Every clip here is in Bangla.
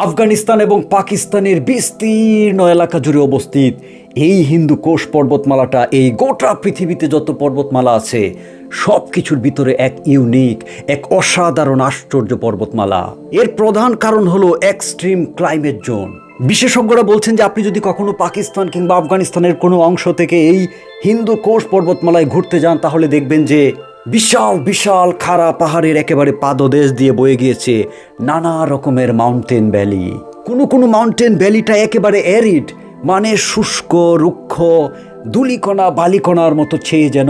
আফগানিস্তান এবং পাকিস্তানের বিস্তীর্ণ এলাকা জুড়ে অবস্থিত এই হিন্দু কোষ পর্বতমালাটা, এই গোটা পৃথিবীতে যত পর্বতমালা আছে সব কিছুর ভিতরে এক ইউনিক, এক অসাধারণ আশ্চর্য পর্বতমালা। এর প্রধান কারণ হলো এক্সট্রিম ক্লাইমেট জোন বিশেষজ্ঞরা বলছেন যে আপনি যদি কখনো পাকিস্তান কিংবা আফগানিস্তানের কোনো অংশ থেকে এই হিন্দু কোষ পর্বতমালায় ঘুরতে যান, তাহলে দেখবেন যে বিশাল বিশাল খাড়া পাহাড়ের একেবারে পাদদেশ দিয়ে বয়ে গিয়েছে নানা রকমের মাউন্টেন ভ্যালি কোনো কোনো মাউন্টেন ভ্যালিটা একেবারে অ্যারিড মানে শুষ্ক, রুক্ষ দুলিকণা বালিকণার মতো ছেয়ে যেন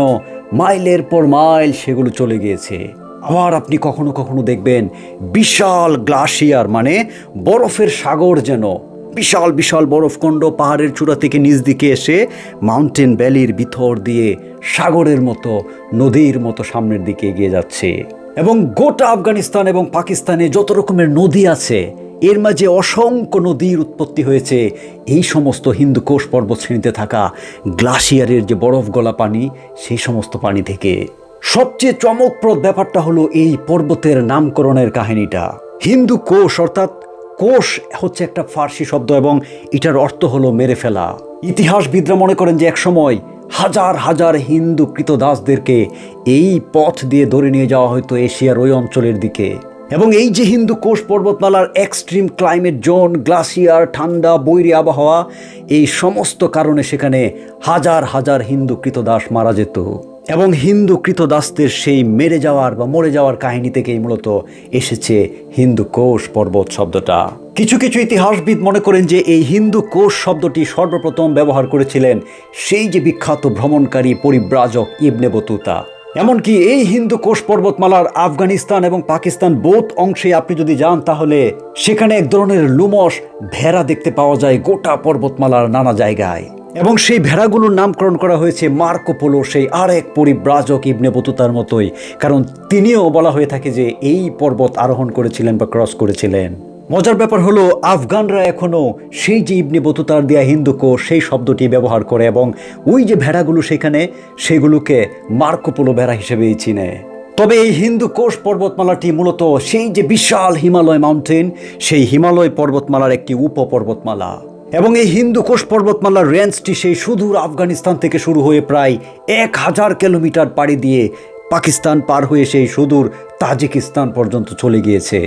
মাইলের পর মাইল সেগুলো চলে গিয়েছে। আবার আপনি কখনো কখনো দেখবেন বিশাল গ্লাসিয়ার মানে বরফের সাগর যেন বিশাল বিশাল বরফখণ্ড পাহাড়ের চূড়া থেকে নিচ দিকে এসে মাউন্টেন ভ্যালির ভিতর দিয়ে সাগরের মতো, নদীর মতো সামনের দিকে এগিয়ে যাচ্ছে। এবং গোটা আফগানিস্তান এবং পাকিস্তানে যত রকমের নদী আছে, এর মাঝে অসংখ্য নদীর উৎপত্তি হয়েছে। এই সমস্ত হিন্দু কোষ পর্বত শ্রেণীতে থাকা গ্লাসিয়ারের যে বরফ গলা পানি, সেই সমস্ত পানি থেকে। সবচেয়ে চমকপ্রদ ব্যাপারটা হলো এই পর্বতের নামকরণের কাহিনীটা। হিন্দু কোষ, অর্থাৎ কোষ হচ্ছে একটা ফার্সি শব্দ এবং এটার অর্থ হলো মেরে ফেলা। ইতিহাসবিদরা মনে করেন যে একসময় হাজার হাজার হিন্দু কৃতদাসদেরকে এই পথ দিয়ে ধরে নিয়ে যাওয়া হয়তো এশিয়ার ওই অঞ্চলের দিকে। এবং এই যে হিন্দু কোষ পর্বতমালার এক্সট্রিম ক্লাইমেট জোন গ্লাসিয়ার ঠান্ডা, বৈরী আবহাওয়া, এই সমস্ত কারণে সেখানে হাজার হাজার হিন্দু কৃতদাস মারা যেত। এবং হিন্দু কৃতদাসদের সেই মেরে যাওয়ার বা মরে যাওয়ার কাহিনী থেকেই মূলত এসেছে হিন্দু কোষ পর্বত শব্দটা। কিছু কিছু ইতিহাসবিদ মনে করেন যে এই হিন্দু কোষ শব্দটি সর্বপ্রথম ব্যবহার করেছিলেন সেই যে বিখ্যাত ভ্রমণকারী পরিব্রাজক ইবনে বতুতা। এমনকি এই হিন্দু কোষ পর্বতমালার আফগানিস্তান এবং পাকিস্তান বোধ অংশে আপনি যদি যান তাহলে সেখানে এক ধরনের লুমস ভেড়া দেখতে পাওয়া যায় গোটা পর্বতমালার নানা জায়গায়। এবং সেই ভেড়াগুলোর নামকরণ করা হয়েছে মার্কোপোলো সেই আর এক পরিব্রাজক ইবনে বতুতার মতোই। কারণ তিনিও বলা হয়ে থাকে যে এই পর্বত আরোহণ করেছিলেন বা ক্রস করেছিলেন। মজার ব্যাপার হলো, আফগানরা এখনও সেই যে ইবনে বতুতার দেয়া হিন্দুকো সেই শব্দটি ব্যবহার করে এবং ওই যে ভেড়াগুলো সেখানে, সেগুলোকে মার্কোপোলো ভেড়া হিসেবেই চিনে। তবে এই হিন্দু কোষ পর্বতমালাটি মূলত সেই যে বিশাল হিমালয় মাউন্টেন, সেই হিমালয় পর্বতমালার একটি উপপর্বতমালা। এবং এই হিন্দু কোষ পর্বতমালার রেঞ্জটি সেই সুদূর আফগানিস্তান থেকে শুরু হয়ে প্রায় এক হাজার কিলোমিটার পাড়ি দিয়ে পাকিস্তান পার হয়ে সেই সুদূর তাজিকিস্তান পর্যন্ত চলে গিয়েছে।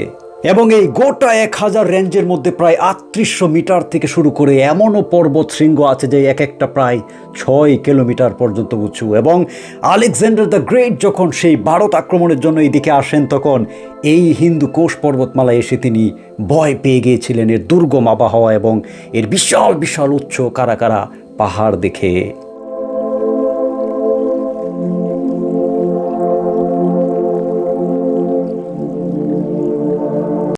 এবং এই গোটা এক হাজার রেঞ্জের মধ্যে প্রায় আটত্রিশশো মিটার থেকে শুরু করে এমনও পর্বত শৃঙ্গ আছে যে এক একটা প্রায় ছয় কিলোমিটার পর্যন্ত উঁচু। এবং আলেকজান্ডার দ্য গ্রেট যখন সেই ভারত আক্রমণের জন্য এদিকে আসেন, তখন এই হিন্দু কোষ পর্বতমালায় এসে তিনি ভয় পেয়ে গিয়েছিলেন। এর দুর্গম আবহাওয়া এবং এর বিশাল বিশাল উচ্চ কারা কারা পাহাড় দেখে।